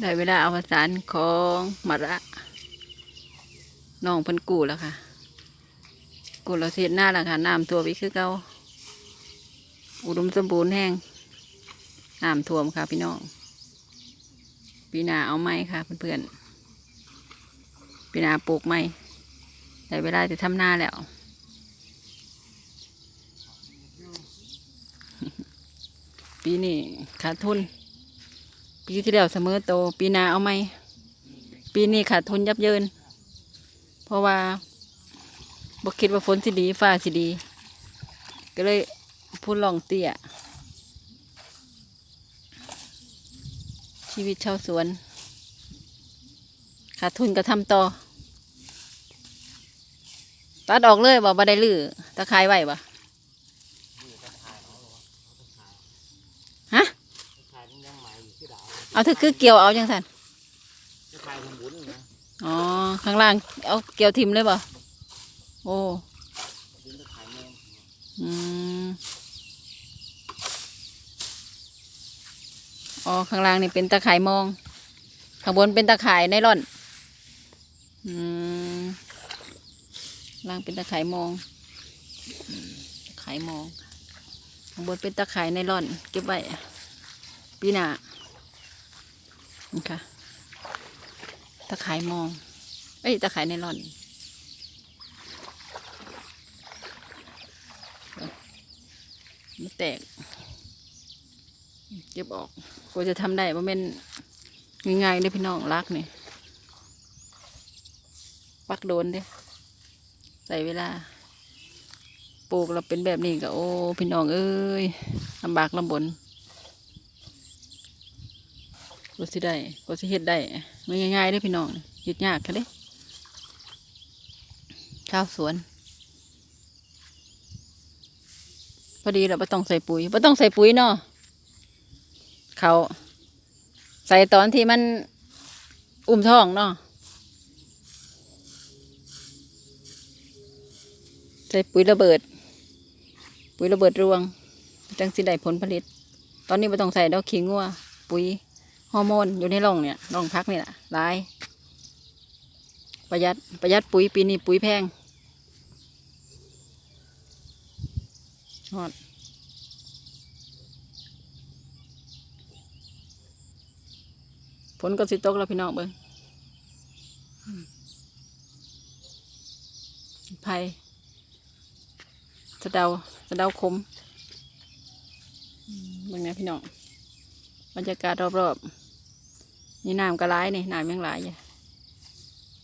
ได้เวลาอวสานของมะระน้องพิ่นกูแล้วค่ะ กูเราเสียหน้าแล้วค่ะน้ำท่วมอีกคือเก่าอุดมสมบูรณ์แห้งน้ำท่วมค่ะพี่น้องปีนาเอาไม้ค่ะเพื่อนๆปีนาปลูกไม้ได้เวลาจะทำหน้าแล้วปีนี้ขาดทุน ปีที่แล้วเสมอโต ปีหนาเอาไหมปีนี้ขาดทุนยับเยิน เพราะว่าบกคิดว่าฝนสิดีฟ้าสิดี ก็เลยพูดลองเตี้ยชีวิตชาวสวน ขาดทุนก็ทำต่อ ตัดออกเลยบ่บ่ได้ลือตะไคร้ไว้บ่ฮะ ขายมันยังใหม่อยู่ที่ดาว เอาเธอคือเกี่ยวเอาจังสันจะขายทำบุญนะอ๋อ ข้างล่าง เอาเกี่ยวทิมเลยบ่โอ้บุญจะขายแมงอืมอ๋อ ข้างล่างนี่เป็นตะข่ายมอง ข้างบนเป็นตะข่ายไนล่อน อืมล่างเป็นตะข่ายมองอืมตะข่ายมอง ข้างบนเป็นตะข่ายไนล่อน เก็บไว้ปีหน้า นี่ค่ะตะข่ายมอง เอ้ยตะข่ายไนล่อน มันแตก เก็บออกกว่าจะทำได้ว่าเป็นง่ายๆเลยพี่น้องรักนี่ปักโดนเด้ใส่เวลา ปลูกเราเป็นแบบนี้ก็โอ้ พี่น้องเอ้ยลำบากลำบน กว่าสิได้กว่าสิเฮ็ดได้ไม่ง่ายๆเลยพี่น้องเฮ็ดยากแค่เด้ข้าวสวน พอดีเราไม่ต้องใส่ปุ๋ยไม่ต้องใส่ปุ๋ยเนาะเขาใส่ตอนที่มันอุ้มท้องเนาะใส่ปุ๋ยระเบิด ปุ๋ยระเบิดรวงจังสิได้ผลผลิต ตอนนี้ไม่ต้องใส่ดอกขิงงัว ปุ๋ย อร์โมนอยู่ในร่องเนี่ยร่องพักนี่แหละหลาย ประหยัดประหยัดปุ๋ยปีนี้ปุ๋ยแพงฮอดฝนก็สิตกแล้วพี่น้องเบิ้งไผ่สะเดาสะเดาคมอืมเบิ่งนะพี่น้องบรรยากาศรอบๆ นี่น้ำก็ร้ายนี่น้ำยังหลายอยู่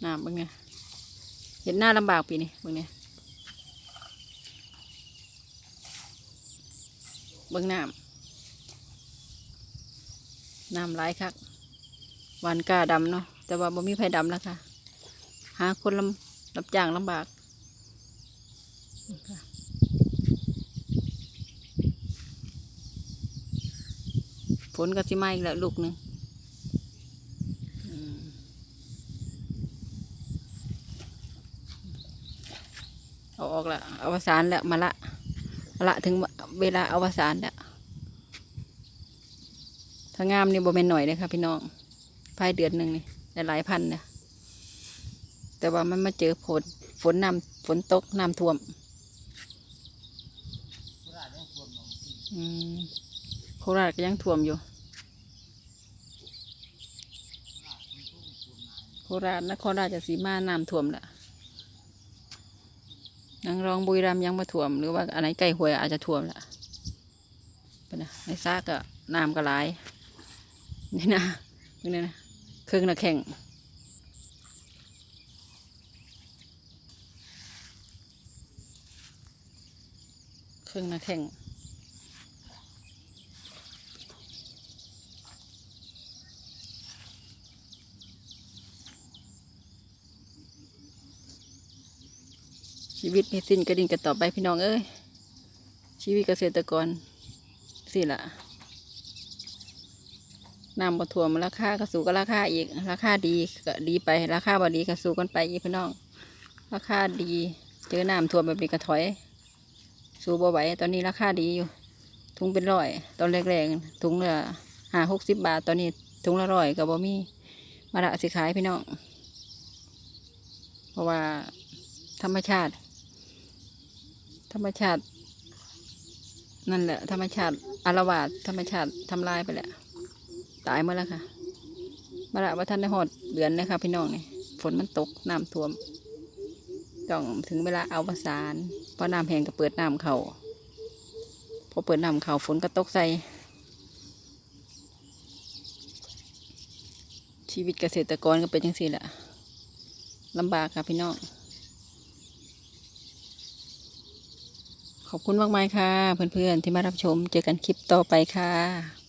น้ำเบิ่งไงเห็นหน้าลำบากปีนี้เบิ่งเนี่ยเบิ่งน้ำน้ำร้ายคักหวานกาดำเนาะแต่ว่าบ่มีไผดำแล้วค่ะ หาคนลำรับจ้างลำบากฝนก็สิมาอีกแล้วลูกหนึ่ง เอาออกละอวสานแล้วมาละมาละถึงเวลาอวสานแล้วถ้างามนี่บ่แม่นหน่อยเลยค่ะพี่น้องภายเดือนหนึ่งนี่ได้หลายพันเนี่ยแต่ว่ามันมาเจอฝนฝนน้ำฝนตกน้ำท่วมโคราชยังท่วมองอืมโคราชก็ยังท่วมอยู่ โคราชนครราชสีมาน้ำท่วมละ นางรองบุยรำยังมาถ่วม หรือว่าอันไหนใกล้หวยอาจจะถ่วมละเป็นนะในซากก็น้ำก็หลายนี่นะนี่นะเครื่องนะแข่งเครื่องนะแข่ง ชีวิตมีสิ้นกระดิ่งกันต่อไปพี่น้องเอ้ยชีวิตเกษตรกรสิละน้ำบ่ท่วมราคาก็สูก็ราคาอีก ราคาดีก็ดีไป ราคาบ่ดีก็สูกันไปอีกพี่น้อง ราคาดี เจอน้ำท่วแบบนี้ก็ถอย สูบไหวตอนนี้ราคาดีอยู่ ถุงเป็นร้อย ตอนแรกๆถุงละห้าหกสิบบาท ตอนนี้ถุงละร้อยก็บ่มีมะระสิขายพี่น้อง เพราะว่าธรรมชาติ ธรรมชาติ นั่นแหละ ธรรมชาติอารวาสธรรมชาติทำลายไปแล้วตายหมดแล้วค่ะมะระว่าท่านได้หอดเดือนเลยค่ะพี่น้องนี่ฝนมันตกน้ำท่วม ต้องถึงเวลาเอาประสานเพราะน้ำแห้งก็เปิดน้ำเขาพอเปิดน้ำเขาฝนก็ตกใส่ชีวิตเกษตรกรก็เป็นยังสี่แหละลำบากค่ะพี่น้อง ขอบคุณมากมายค่ะ เพื่อนๆที่มารับชม เจอกันคลิปต่อไปค่ะ